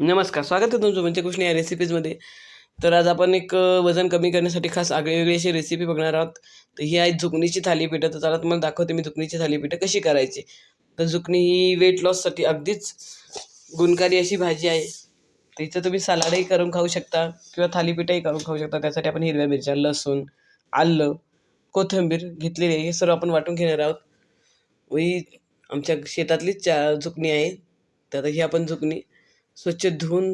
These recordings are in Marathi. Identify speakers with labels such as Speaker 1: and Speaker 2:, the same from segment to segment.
Speaker 1: नमस्कार स्वागत आहे तुमचं म्हणजे कृष्ण या रेसिपीजमध्ये तर आज आपण एक वजन कमी करण्यासाठी खास आगळीवेगळी अशी रेसिपी बघणार आहोत. तर ही आहे झुकणीची थालीपीठं. तर चला तुम्हाला दाखवते मी झुकणीची थालीपीठं कशी करायची. तर झुकणी ही वेट लॉससाठी अगदीच गुणकारी अशी भाजी आहे. तर हिचं तुम्ही सलाडही करून खाऊ शकता किंवा थालीपीठही करून खाऊ शकता. त्यासाठी आपण हिरव्या मिरच्या लसूण आलं कोथिंबीर घेतलेली आहे. हे सर्व आपण वाटून घेणार आहोत. व ही आमच्या शेतातलीच चा झुकणी आहे. तर आता ही आपण झुकणी स्वच्छ धुवून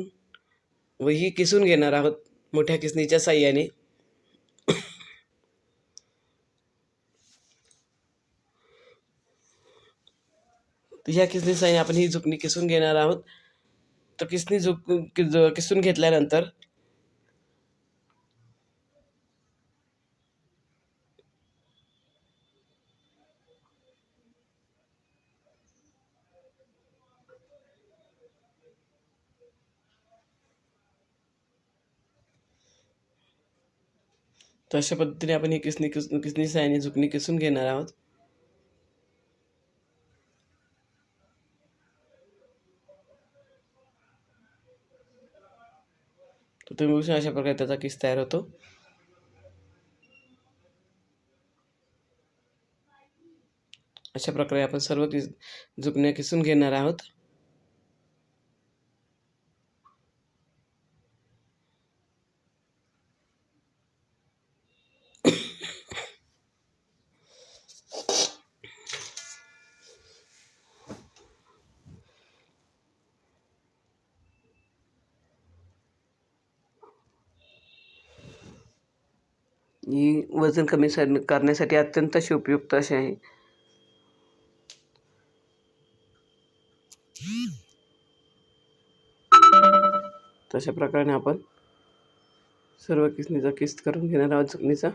Speaker 1: व ही किसून घेणार आहोत मोठ्या किसणीच्या साह्याने. ह्या किसणी साह्याने आपण ही झुकणी किसून घेणार आहोत. तर किसणी झुक किसून घेतल्यानंतर तर अशा पद्धतीने आपण ही किसनी किस किसणी साह्याने झुकणी किसून घेणार आहोत. तर तुम्ही बघू शकता अशा प्रकारे त्याचा किस तयार होतो. अशा प्रकारे आपण सर्व किस झुकण्या किसून घेणार आहोत. ही वजन कमी सर- करण्यासाठी अत्यंत अशी उपयुक्त अशी आहे. तशा प्रकारे आपण सर्व किसणीचा किस्त करून घेणार आहोत जखमीचा.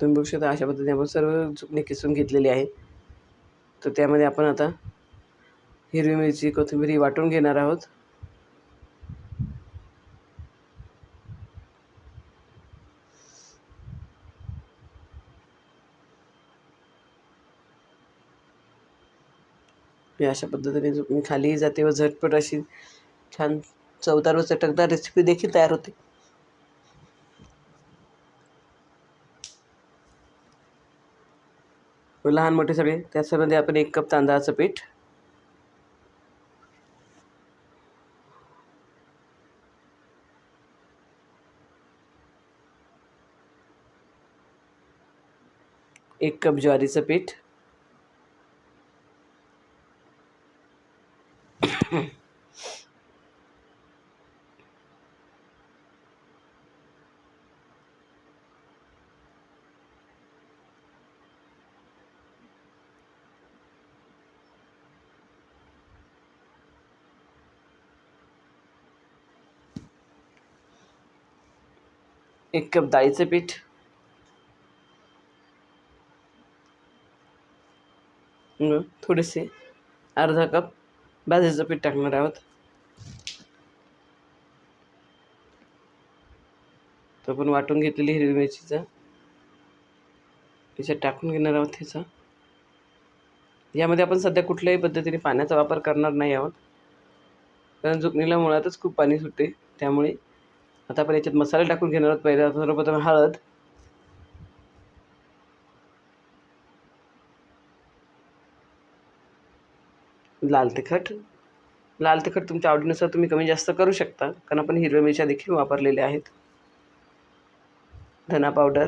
Speaker 1: तुम्ही बघू शकता अशा पद्धतीने आपण सर्व झुकणी किसून घेतलेली आहे. तर त्यामध्ये आपण आता हिरवी मिरची कोथिंबीर ही वाटून घेणार आहोत. मी अशा पद्धतीने मी खालीही जाते व झटपट अशी छान चवदार व चटकदार रेसिपी देखील तयार होते. लहान मोठे सगळे त्याच्यामध्ये आपण एक कप तांदळाचं पीठ एक कप ज्वारीचं पीठ एक कप डाळीचं पीठ. थोडेसे अर्धा कप. भाजीचं पीठ टाकणार आहोत. तो आपण वाटून घेतलेली हिरवी मिरचीचा. त्याच्यात टाकून घेणार आहोत ह्याचा यामध्ये आपण सध्या कुठल्याही पद्धतीने पाण्याचा वापर करणार नाही आहोत. कारण जुकणीला मुळातच खूप पाणी सुटते. त्यामुळे आता आपण याच्यात मसाले टाकून घेणार आहोत. पहिल्या सर्वप्रथम हळद. लाल तिखट. लाल तिखट तुमच्या आवडीनुसार तुम्ही कमी जास्त करू शकता. कारण आपण हिरव्या मिरच्या देखील वापरलेल्या आहेत. धना पावडर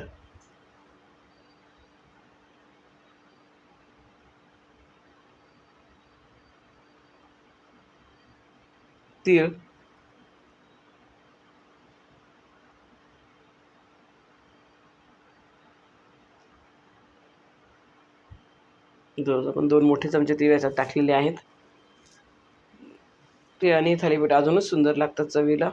Speaker 1: तीळ. जवळजवळ आपण दोन मोठे चमचे तीळ याच्यात टाकलेले आहेत. लागते आणि थालीपीठ अजूनच सुंदर लागतात चवीला.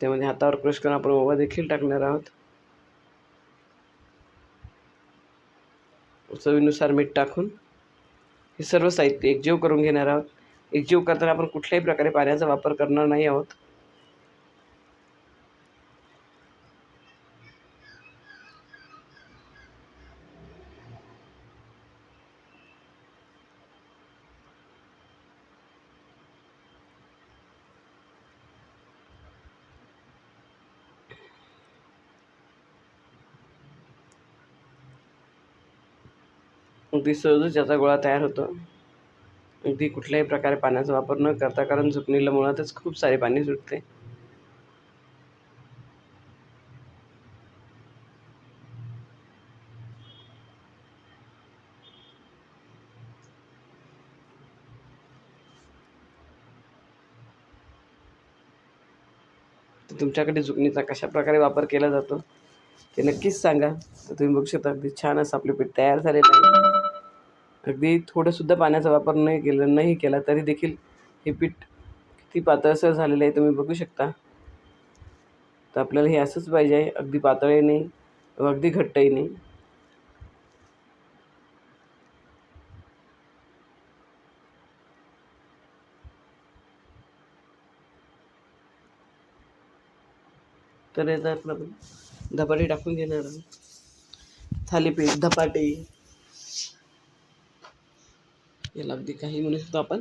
Speaker 1: त्यामध्ये हातावर क्रश करून आपण ओवा देखील टाकणार आहोत. चवीनुसार मीठ टाकून हे सर्व साहित्य एकजीव करून घेणार आहोत. एकजीव करताना आपण कुठल्याही प्रकारे पाण्याचा वापर करणार नाही आहोत. अगदी सहजच याचा गोळा तयार होतो. अगदी कुठल्याही प्रकारे पाण्याचा वापर न करता कारण झुकणीला मुळातच खूप सारे पाणी सुटते. तर तुमच्याकडे झुकणीचा कशा प्रकारे वापर केला जातो ते नक्कीच सांगा. तर तुम्ही बघू शकता अगदी छान असं आपले पीठ तयार झालेलं आहे. अगदी थोडंसुद्धा पाण्याचा वापर नाही केला नाही केला तरी देखील हे पीठ किती पातळसर झालेलं आहे तुम्ही बघू शकता. तर आपल्याला हे असंच पाहिजे आहे अगदी पातळही नाही अगदी घट्टही नाही. तर याचा आपलं धपाटे टाकून घेणार आहोत. थालीपीठ धपाटे. याला अगदी काही म्हणू शकतो आपण.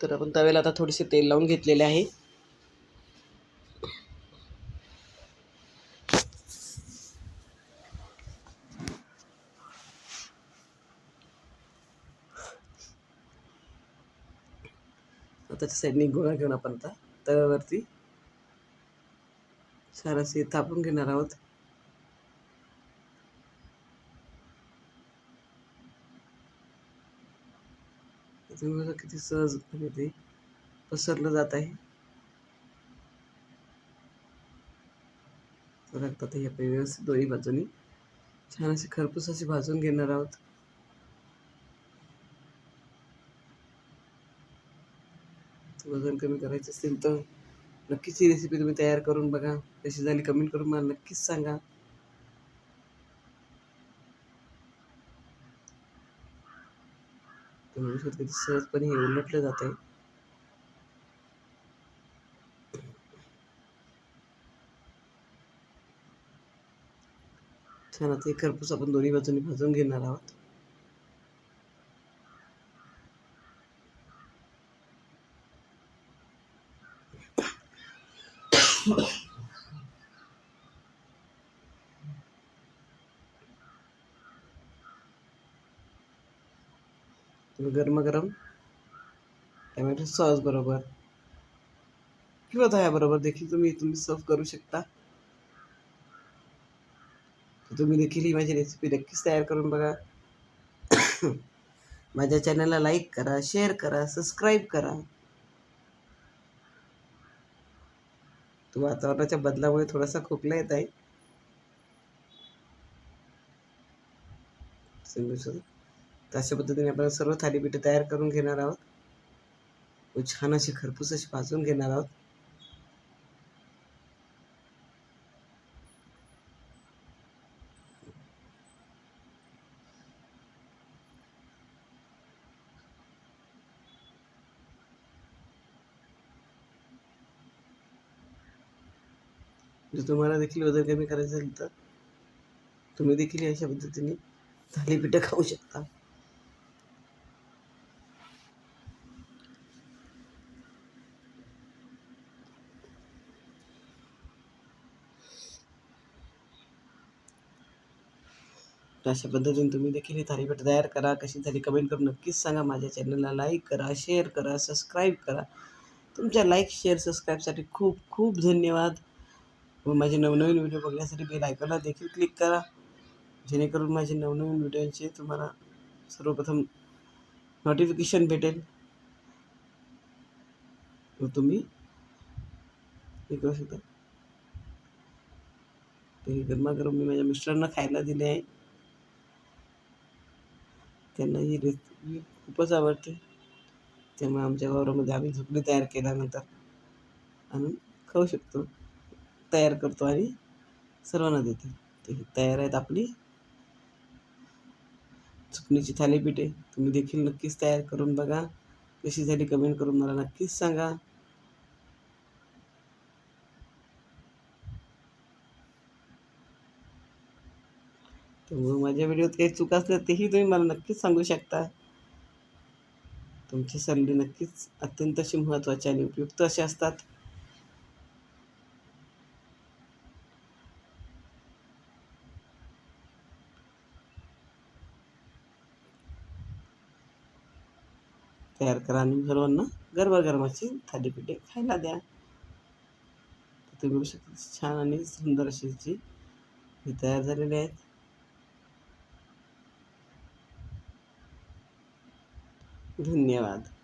Speaker 1: तर आपण तव्याला आता थोडेसे तेल लावून घेतलेले आहे. त्याच्या साईडने गोळा घेऊन आपण आता तव्यावरती सारस असे थापून घेणार आहोत. बघा किती सहजपणे ते पसरलं जात आहे. आपण व्यवस्थित दोन्ही बाजूनी छान असे खरपूस असे भाजून घेणार आहोत. वज़न कमी करायचं असेल तर नक्कीच ही रेसिपी तुम्ही तयार करून बघा. कशी झाली कमेंट करून मला नक्कीच सांगा. तुम्ही किती सहजपणे हे उलटलं जात आहे छान आता हे खरपूस आपण दोन्ही बाजूनी भाजून घेणार आहोत. गरम टमॅटो सॉस बरोबर. किंवा दह्याबरोबर देखील तुम्ही तुम्ही सर्व करू शकता. तुम्ही देखील ही माझी रेसिपी नक्कीच तयार करून बघा. माझ्या चॅनलला लाईक करा शेअर करा सबस्क्राईब करा. तो वातावरणाच्या बदलामुळे थोडासा खोकला येत आहे. तर अशा पद्धतीने आपण सर्व थालीपीठं तयार करून घेणार आहोत. व छान अशी खरपूस अशी भाजून घेणार आहोत. जर तुम्हाला देखील वजन कमी करायचं असेल तर तुम्ही देखील अशा पद्धतीने थालीपीठं खाऊ शकता. तर अशा पद्धतीने तुम्ही देखील ही थालीपीठ तयार करा. कशी झाली कमेंट करून नक्कीच सांगा. माझ्या चॅनलला लाईक करा शेअर करा सबस्क्राईब करा. तुमच्या लाईक शेअर सबस्क्राईबसाठी खूप खूप धन्यवाद. व माझे नवनवीन व्हिडिओ बघण्यासाठी बेल आयकॉनला देखील क्लिक करा. जेणेकरून माझे नवनवीन व्हिडिओचे तुम्हाला सर्वप्रथम नोटिफिकेशन भेटेल. व तुम्ही हे करू शकता. गरमागरम मी माझ्या मिस्टरांना खायला दिले आहे. त्यांना ही रेसिपी खूपच आवडते. त्यामुळे आमच्या वावरामध्ये आम्ही झोपडी तयार केल्यानंतर आणून खाऊ शकतो. तयार करतो आणि सर्वांना देते. ते तयार आहेत आपली. चुकणीची थालीपीठे तुम्ही देखील नक्कीच तयार करून बघा. कशी झाली कमेंट करून मला नक्कीच सांगा. त्यामुळे माझ्या व्हिडिओत काही चूक असल्या तेही तुम्ही मला नक्कीच सांगू शकता. तुमचे सल्ले नक्कीच अत्यंत असे महत्त्वाचे आणि उपयुक्त असे असतात. तयार करा आणि सर्वांना गरमागरमाची थालीपीठे खायला द्या. तर तुम्ही बघू शकता छान आणि सुंदर अशी जी तयार झालेली आहेत. धन्यवाद।